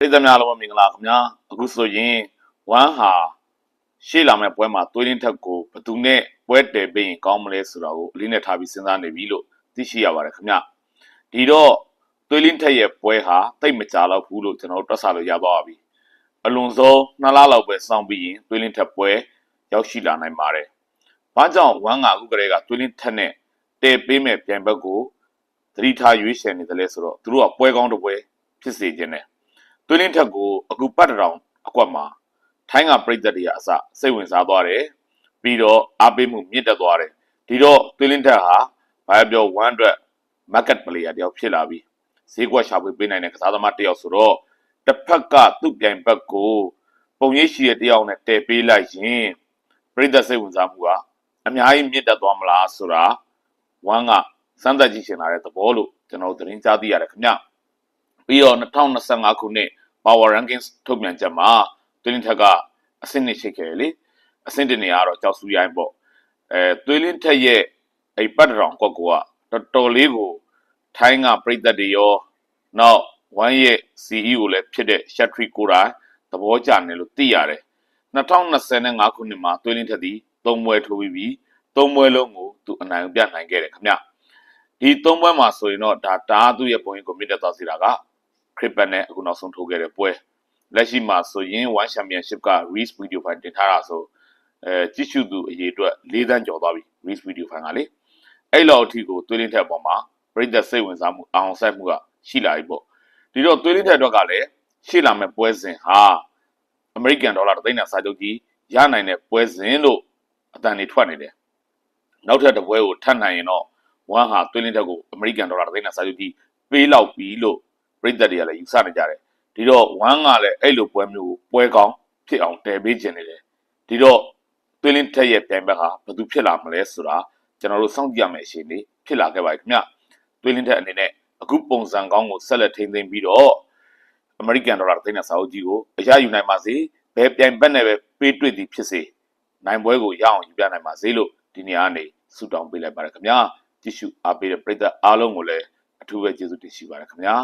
ပြည်သူများလုံးမင်္ဂလာခင်ဗျာအခုဆိုရင်ဝမ်ဟာရှေ့လာမယ့်ပွဲမှာသွေးရင်းထက်ကိုဘယ်သူနဲ့ပွဲတည်ပေးရင်ကောင်းမလဲဆိုတာကိုအလေးနဲ့ထားပြီးစဉ်းစားနေပြီလို့သိရှိရပါတယ်ခင်ဗျဒီတော့သွေးရင်းထက်ရဲ့ပွဲဟာတိတ်မကြတော့ဘူးလို့ကျွန်တော်တို့တွက်ဆလို့ရသွားပါပြီအလွန်ဆုံးနှစ်လလောက်ပဲစောင့်ပြီးရင်သွေးရင်းထက်ပွဲရောက်ရှိလာနိုင်ပါတယ်ဘာကြောင့်ဝမ်ကအခုကလေးကသွေးရင်းထက်နဲ့တည်ပေးမဲ့ပြိုင်ဘက်ကိုသတိထားရွေးချယ်နေတယ်လဲဆိုတော့သူတို့ကပွဲကောင်းတစ်ပွဲဖြစ်စေခြင်းနဲ့ သွေးလင်းထက်ကိုအခုပတ်တရောင်အကွက်မှာထိုင်းကပြိသက်တွေကအစစိတ်ဝင်စားသွားတယ်ပြီးတော့အားပေးမှုမြင့်တက်သွားတယ်ဒီတော့သွေးလင်းထက်ဟာဘာပြော1အတွက် market player တယောက်ဖြစ်လာပြီဈေးကွက်ရှာဖွေပေးနိုင်တဲ့ကစားသမားတယောက်ဆိုတော့တစ်ဖက်ကသူ့ပြိုင်ဘက်ကိုပုံရိပ်ရှိတဲ့တယောက်နဲ့တည်ပေးလိုက်ရင်ပြိသက်စိတ်ဝင်စားမှုကအများကြီးမြင့်တက်သွားမလားဆိုတာ1ကစမ်းသပ်ကြည့်ရှင်လာတဲ့သဘောလို့ကျွန်တော်တို့သတင်းကြားသိရတယ်ခင်ဗျ ပြီးတော့2025ခုနှစ် Power Rankings ထုတ်ပြန်ချက်မှာသွေးလင်းထက်ကအဆင့်နှစ်ရှိခဲ့တယ်လေအဆင့်တစ်နေရာကတော့ကြောက်စုရိုင်းပေါ့အဲသွေးလင်းထက်ရဲ့အဲ့ပတ်တရောင်ကွက်ကောကတော်တော်လေးကိုထိုင်းကပြိသက်တွေရောနောက်ဝမ်ရဲ့ CEO လည်းဖြစ်တဲ့ Shatri ကိုရာသဘောကျတယ်လို့သိရတယ်2025ခုနှစ်မှာသွေးလင်းထက်သည်သုံးပွဲထိုးပြီးပြီးသုံးပွဲလုံးကိုသူအနိုင်ပြနိုင်ခဲ့တယ်ခင်ဗျဒီသုံးပွဲမှာဆိုရင်တော့ဒါတားသူ့ရဲ့ပုံရင်ကိုမြင့်တက်သွားစေတာက ခရစ်ပတ်နဲ့အခုနောက်ဆုံးထိုးခဲ့တဲ့ပွဲလက်ရှိမှာဆိုရင် One Championship က Reese Video File တင်ထားတာဆိုအဲကြည့်ရှုသူအရေအတွက်၄သန်းကျော်သွားပြီ Reese Video File ကလေအဲ့လောက်အထိကိုသွေးလင်းထက်အပေါ်မှာပြိသက်စိတ်ဝင်စားမှုအောင်ဆိုင်မှုကရှိလာပြီပေါ့ဒီတော့သွေးလင်းထက်အတွက်ကလည်းရှေ့လာမဲ့ပွဲစဉ်ဟာ American Dollar တသိန်းနဲ့စာချုပ်ကြီးရနိုင်တဲ့ပွဲစဉ်လို့အတန်တွေထွက်နေတယ်နောက်ထပ်တစ်ပွဲကိုထပ်နိုင်ရင်တော့ဝမ်ဟာသွေးလင်းထက်ကို American Dollar တသိန်းနဲ့စာချုပ်ကြီးပေးလောက်ပြီလို့ ပြိသက်တွေကလည်းယူဆနေကြတယ်ဒီတော့ဝမ်ကလည်းအဲ့လိုပွဲမျိုးကိုပွဲကောင်းဖြစ်အောင်တည်ပေးခြင်းနေတယ်ဒီတော့သွေးလင်းထက်ရဲ့ပြိုင်ဘက်ဟာဘယ်သူဖြစ်လာမလဲဆိုတာကျွန်တော်တို့စောင့်ကြည့်ရမယ့်အချိန်လေးဖြစ်လာခဲ့ပါပြီခင်ဗျသွေးလင်းထက်အနေနဲ့အခုပုံစံကောင်းကိုဆက်လက်ထိန်းသိမ်းပြီးတော့အမေရိကန်ဒေါ်လာသိန်းနဲ့စာအုပ်ကြီးကိုအရယူနိုင်ပါစေဘယ်ပြိုင်ဘက်နဲ့ပဲပေးတွေ့သည်ဖြစ်စေနိုင်ပွဲကိုရအောင်ယူပြနိုင်ပါစေလို့ဒီနေရာကနေဆုတောင်းပေးလိုက်ပါတယ်ခင်ဗျာကြည့်ရှုအားပေးတဲ့ပရိသတ်အားလုံးကိုလည်းအထူးပဲကျေးဇူးတင်ရှိပါတယ်ခင်ဗျာ